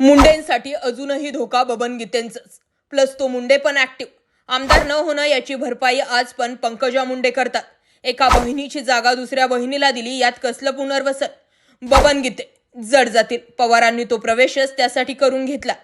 मुंडेंसाठी अजूनही धोका बबन गीतेंचाच. प्लस तो मुंडे पण ऍक्टिव्ह आमदार न होणं याची भरपाई आज पण पंकजा मुंडे करतात. एका बहिणीची जागा दुसऱ्या बहिणीला दिली यात कसलं पुनर्वसन? बबन गीते जड जातील. पवारांनी तो प्रवेशच त्यासाठी करून घेतला.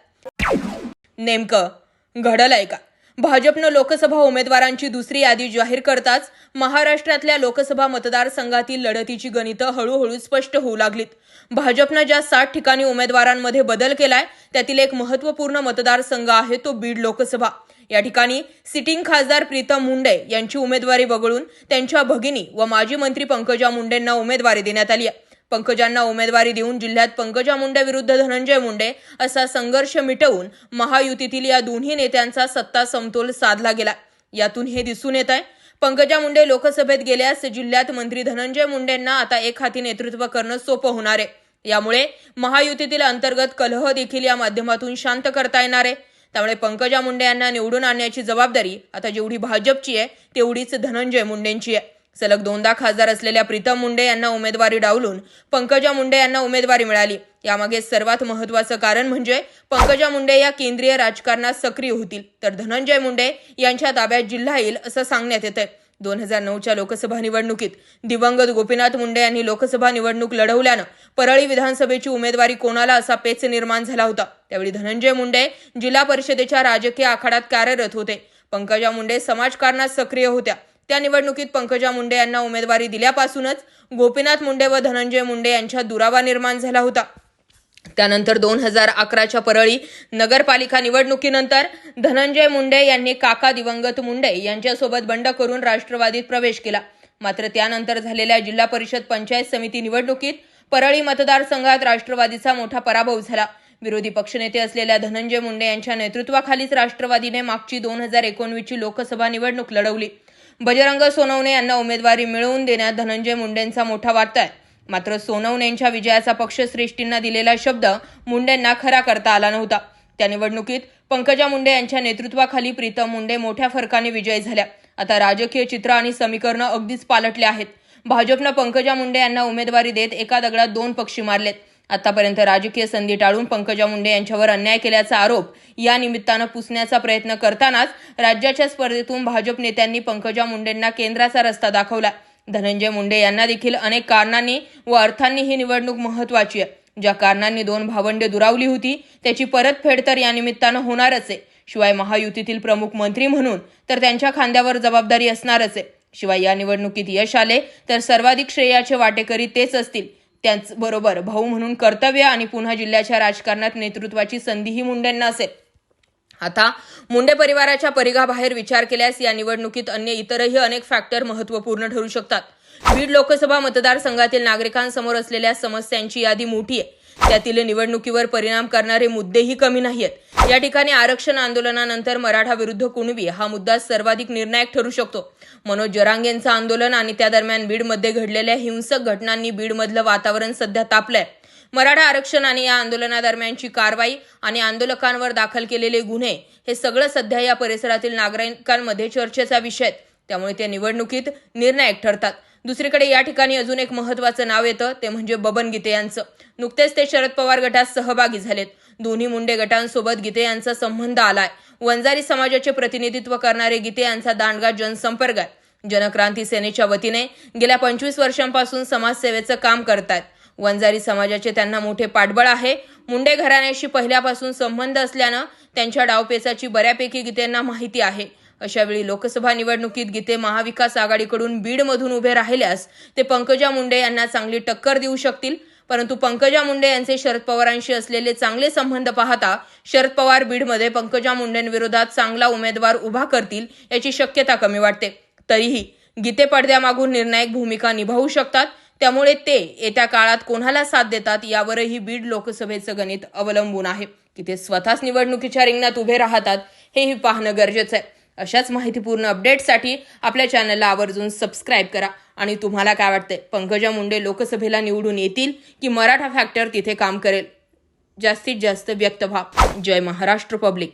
नेमकं घडलंय का? भाजपनं लोकसभा उमेदवारांची दुसरी यादी जाहीर करताच महाराष्ट्रातल्या लोकसभा मतदारसंघातील लढतीची गणितं हळूहळू स्पष्ट होऊ लागलीत. भाजपनं ज्या साठ ठिकाणी उमेदवारांमध्ये बदल केलाय त्यातील एक महत्त्वपूर्ण मतदारसंघ आहे तो बीड लोकसभा. या ठिकाणी सिटिंग खासदार प्रीतम मुंडे यांची उमेदवारी वगळून त्यांच्या भगिनी व माजी मंत्री पंकजा मुंडेंना उमेदवारी देण्यात आली आहे. पंकजांना उमेदवारी देऊन जिल्ह्यात पंकजा मुंडे विरुद्ध धनंजय मुंडे असा संघर्ष मिटवून महायुतीतील या दोन्ही नेत्यांचा सत्ता समतोल साधला गेला. यातून हे दिसून येत आहे पंकजा मुंडे लोकसभेत गेल्यास जिल्ह्यात मंत्री धनंजय मुंडेंना आता एक हाती नेतृत्व करणं सोपं होणार आहे. यामुळे महायुतीतील अंतर्गत कलह देखील या माध्यमातून शांत करता येणार आहे. त्यामुळे पंकजा मुंडे यांना निवडून आणण्याची जबाबदारी आता जेवढी भाजपची आहे तेवढीच धनंजय मुंडेंची आहे. सलग दोनदा खासदार असलेल्या प्रीतम मुंडे यांना उमेदवारी डावलून पंकजा मुंडे यांना उमेदवारी मिळाली. यामागे सर्वात महत्वाचं कारण म्हणजे पंकजा मुंडे या केंद्रीय राजकारणात सक्रिय होतील. तर धनंजय मुंडे यांच्या ताब्यात जिल्हा येईल असं सांगण्यात येतंय. दोन हजार नऊच्या लोकसभा निवडणुकीत दिवंगत गोपीनाथ मुंडे यांनी लोकसभा निवडणूक लढवल्यानं परळी विधानसभेची उमेदवारी कोणाला असा पेच निर्माण झाला होता? त्यावेळी धनंजय मुंडे जिल्हा परिषदेच्या राजकीय आखाड्यात कार्यरत होते. पंकजा मुंडे समाजकारणात सक्रिय होत्या. त्या निवडणुकीत पंकजा मुंडे यांना उमेदवारी दिल्यापासूनच गोपीनाथ मुंडे व धनंजय मुंडे यांच्यात दुरावा निर्माण झाला होता. त्यानंतर दोन हजार अकराच्या परळी नगरपालिका निवडणुकीनंतर धनंजय मुंडे यांनी काका दिवंगत मुंडे यांच्यासोबत बंड करून राष्ट्रवादीत प्रवेश केला. मात्र त्यानंतर झालेल्या जिल्हा परिषद पंचायत समिती निवडणुकीत परळी मतदारसंघात राष्ट्रवादीचा मोठा पराभव झाला. विरोधी पक्षनेते असलेल्या धनंजय मुंडे यांच्या नेतृत्वाखालीच राष्ट्रवादीने मागची दोन हजार एकोणवीसची लोकसभा निवडणूक लढवली. बजरंग सोनवणे यांना उमेदवारी मिळवून देण्यात धनंजय मुंडेंचा मोठा वाटा आहे. मात्र सोनवणेंच्या विजयाचा पक्षश्रेष्ठींना दिलेला शब्द मुंडेंना खरा करता आला नव्हता. त्या निवडणुकीत पंकजा मुंडे यांच्या नेतृत्वाखाली प्रीतम मुंडे मोठ्या फरकाने विजयी झाल्या. आता राजकीय चित्र आणि समीकरणं अगदीच पालटले आहेत. भाजपनं पंकजा मुंडे यांना उमेदवारी देत एका दगडात दोन पक्षी मारलेत. आतापर्यंत राजकीय संधी टाळून पंकजा मुंडे यांच्यावर अन्याय केल्याचा आरोप या निमित्तानं पुसण्याचा प्रयत्न करतानाच राज्याच्या स्पर्धेतून भाजप नेत्यांनी पंकजा मुंडेंना केंद्राचा रस्ता दाखवला. धनंजय मुंडे यांना देखील अनेक कारणांनी व अर्थांनी ही निवडणूक महत्वाची आहे. ज्या कारणांनी दोन भावंडे दुरावली होती त्याची परतफेड तर या निमित्तानं होणारच आहे. शिवाय महायुतीतील प्रमुख मंत्री म्हणून तर त्यांच्या खांद्यावर जबाबदारी असणारच आहे. शिवाय या निवडणुकीत यश आले तर सर्वाधिक श्रेयाचे वाटेकरी तेच असतील. त्याचबरोबर भाऊ म्हणून कर्तव्य आणि पुन्हा जिल्ह्याच्या राजकारणात नेतृत्वाची संधीही मुंडेंना असेल. आता मुंडे परिवाराच्या परिघाबाहेर विचार केल्यास या निवडणुकीत अन्य इतरही अनेक फॅक्टर महत्त्वपूर्ण ठरू शकतात. बीड लोकसभा मतदारसंघातील नागरिकांसमोर असलेल्या समस्यांची यादी मोठी आहे. त्यातील निवडणुकीवर परिणाम करणारे मुद्देही कमी नाहीयेत. या ठिकाणी आरक्षण आंदोलनानंतर मराठा विरुद्ध कुणबी हा मुद्दा सर्वाधिक निर्णायक ठरू शकतो. मनोज जरांगेंचं आंदोलन आणि त्या दरम्यान बीडमध्ये घडलेल्या हिंसक घटनांनी बीडमधलं वातावरण सध्या तापलंय. मराठा आरक्षण आणि या आंदोलनादरम्यानची कारवाई आणि आंदोलकांवर दाखल केलेले गुन्हे हे सगळं सध्या या परिसरातील नागरिकांमध्ये चर्चेचा विषय आहेत. त्यामुळे ते निवडणुकीत निर्णायक ठरतात. दुसरीकडे या ठिकाणी अजून एक महत्वाचं नाव येतं ते म्हणजे बबन गीते यांचं. नुकतेच ते शरद पवार गटात सहभागी झालेत. दोन्ही मुंडे गटांसोबत गीते यांचा संबंध आलाय. वंजारी समाजाचे प्रतिनिधित्व करणारे गीते यांचा दांडगा जनसंपर्क आहे. जनक्रांती सेनेच्या वतीने गेल्या पंचवीस वर्षांपासून समाजसेवेचं काम करतात वंजारी समाजाचे त्यांना मोठे पाठबळ आहे. मुंडे घराण्याशी पहिल्यापासून संबंध असल्यानं त्यांच्या डावपेचाची बऱ्यापैकी गीतेंना माहिती आहे. अशावेळी लोकसभा निवडणुकीत गीते महाविकास आघाडीकडून बीडमधून उभे राहिल्यास ते पंकजा मुंडे यांना चांगली टक्कर देऊ शकतील. परंतु पंकजा मुंडे यांचे शरद पवारांशी असलेले चांगले संबंध पाहता शरद पवार बीडमध्ये पंकजा मुंडेंविरोधात चांगला उमेदवार उभा करतील याची शक्यता कमी वाटते. तरीही गीते पडद्यामागून निर्णायक भूमिका निभावू शकतात. त्यामुळे ते येत्या काळात कोणाला साथ देतात यावरही बीड लोकसभेचं गणित अवलंबून आहे. की ते स्वतःच निवडणुकीच्या रिंगणात उभे राहतात हेही पाहणं गरजेचं आहे. अशाच माहितीपूर्ण अपडेट्ससाठी आपल्या चॅनलला आवर्जून सबस्क्राईब करा. आणि तुम्हाला काय वाटतंय? पंकजा मुंडे लोकसभेला निवडून येतील की मराठा फॅक्टर तिथे काम करेल? जास्तीत जास्त व्यक्त व्हा. जय महाराष्ट्र पब्लिक